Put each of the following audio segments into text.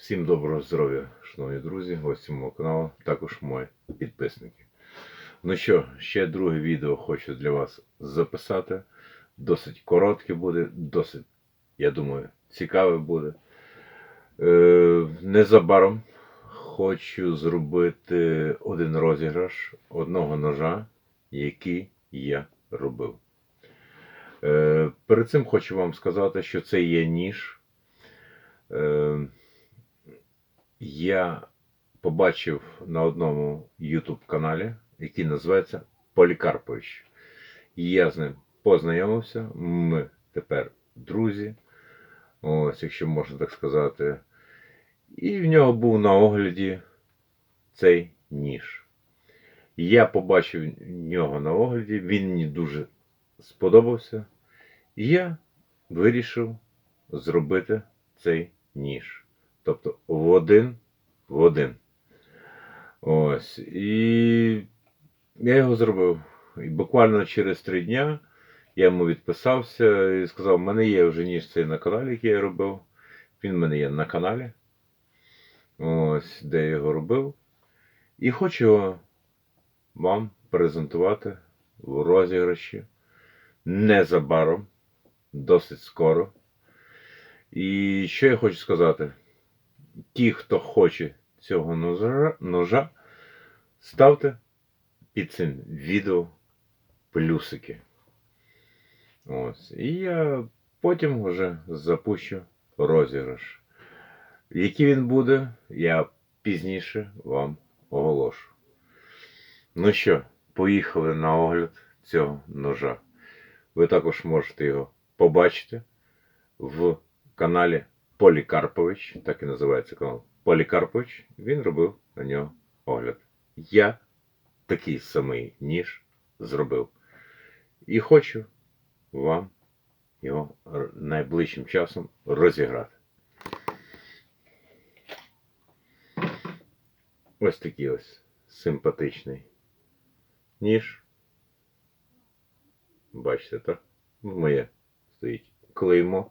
Всім доброго здоров'я, шановні друзі, гості мого каналу, також мої підписники. Ну що, ще друге відео хочу для вас записати. Досить коротке буде, досить, я думаю, цікаве буде. Е, незабаром хочу зробити один розіграш одного ножа, який я робив. Е, перед цим хочу вам сказати, що це є ніж. Е, я побачив на одному YouTube каналі, який називається Полікарпович. Я з ним познайомився. Ми тепер друзі, ось, якщо можна так сказати. І в нього був на огляді цей ніж. Я побачив нього на огляді, він мені дуже сподобався. І я вирішив зробити цей ніж. Тобто в один в один. Ось. І я його зробив. І буквально через три дня я йому відписався і сказав, в мене є вже ніж цей на каналі, який я робив. Він в мене є на каналі. Ось, де я його робив. І хочу його вам презентувати в розіграші незабаром, досить скоро. І що я хочу сказати? Ті, хто хоче цього ножа, ставте під цим відео плюсики. Ось. І я потім вже запущу розіграш. Який він буде, я пізніше вам оголошу. Ну що, поїхали на огляд цього ножа. Ви також можете його побачити в каналі Полікарпович, так і називається канал Полікарпович. Він робив на нього огляд. Я такий самий ніж зробив. І хочу вам його найближчим часом розіграти. Ось такий ось симпатичний ніж. Бачите, так? Моє стоїть клеймо.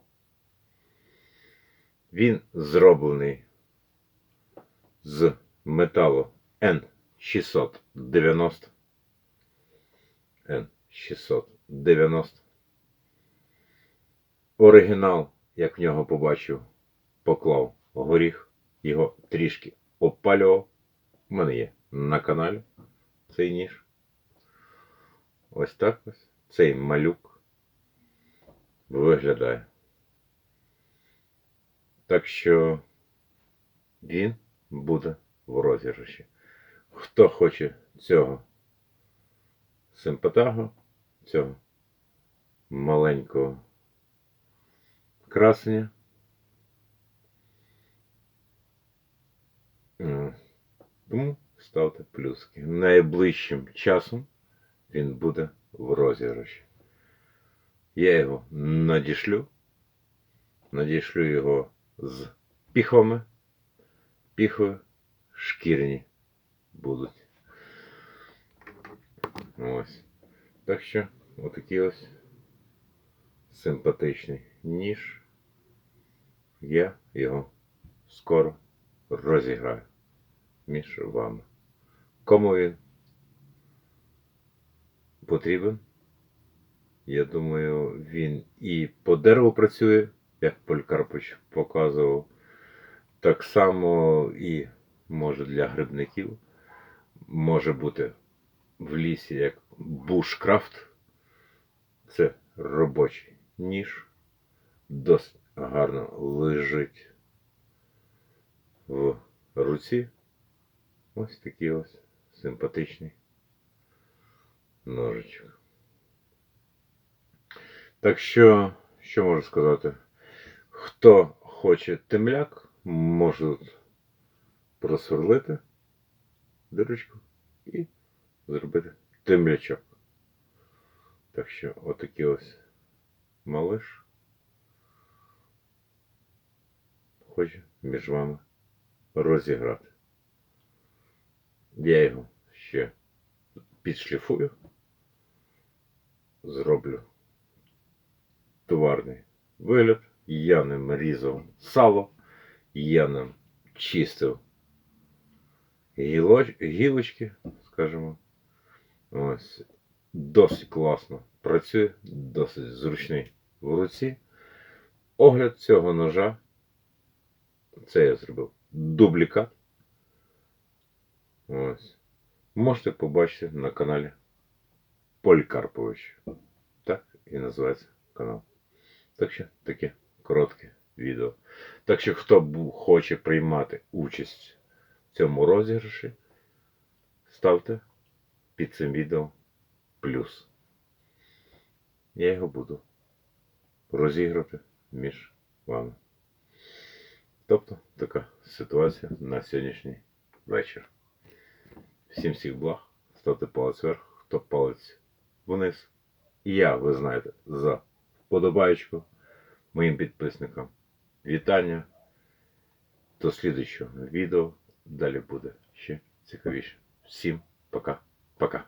Він зроблений з металу N690. N690. Оригінал, як в нього побачив, поклав горіх, його трішки обпалював. У мене є на каналі цей ніж. Ось так ось. Цей малюк виглядає. Так що він буде в розіграші. Хто хоче цього симпатагу, цього маленького красення, тому ставте плюски. Найближчим часом він буде в розіграші. Я його надішлю. Надішлю його з піхвами. Піхви шкірні будуть. Ось. Так що, отакий ось симпатичний ніж. Я його скоро розіграю між вами. Кому він потрібен? Я думаю, він і по дереву працює, як Полькарпович показував. Так само і може для грибників. Може бути в лісі як бушкрафт. Це робочий ніж. Досить гарно лежить в руці. Ось такий ось симпатичний ножичок. Так що, що можу сказати? Хто хоче темляк, може просверлити дирочку і зробити темлячок. Так що отакий ось малиш хоче між вами розіграти. Я його ще підшліфую, зроблю товарний вигляд. Я ним різав сало, я ним чистив гілоч, гілочки, скажімо. Ось. Досить класно працює, досить зручний в руці. Огляд цього ножа. Це я зробив дублікат. Ось. Можете побачити на каналі Полікарпович. Так і називається канал. Так що таке коротке відео. Так що, хто хоче приймати участь в цьому розіграші, ставте під цим відео плюс. Я його буду розіграти між вами. Тобто така ситуація на сьогоднішній вечір. Всім всіх благ. Ставте палець вверх, хто палець вниз. І я, ви знаєте, за вподобаєчку моїм підписникам. Вітання. До слідчого відео. Далі буде ще цікавіше. Всім пока. Пока.